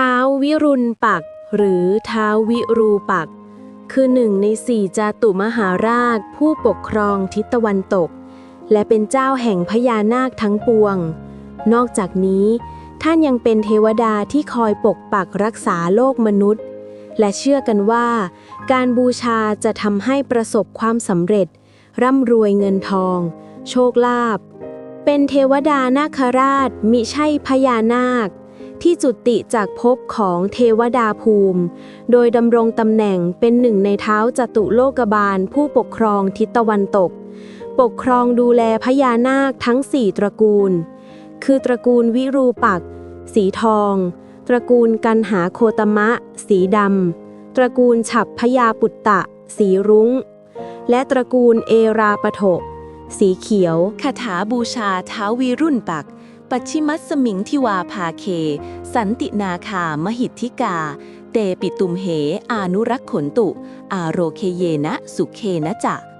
ท้าววิรุณปัก หรือท้าววิรูปัก คือหนึ่งในสี่จาตุมหาราชผู้ปกครองทิศตะวันตก และเป็นเจ้าแห่งพญานาคทั้งปวง นอกจากนี้ ท่านยังเป็นเทวดาที่คอยปกปักรักษาโลกมนุษย์ และเชื่อกันว่า การบูชาจะทำให้ประสบความสำเร็จ ร่ำรวยเงินทอง โชคลาภเป็นเทวดานาคราชมิใช่พญานาค ที่จุติจากภพของเทวดาภูมิ โดยดำรงตำแหน่งเป็นหนึ่งในเท้าจตุโลกบาลผู้ปกครองทิศตะวันตก ปกครองดูแลพญานาคทั้งสี่ตระกูล คือตระกูลวิรูปักษ์สีทอง ตระกูลกันหาโคตมะ สีดำ ตระกูลฉับพยาปุตตะ สีรุง้ง และตระกูลเอราปโถกสีเขียวคาถาบูชาเท้าวีรุ่นปัก ปัชิมัสสมิงทิวาภาเค สันตินาคามหิทธิกา เตปิตุมเห อานุรักขนตุ อาโรเคเยนะสุเคนะจะ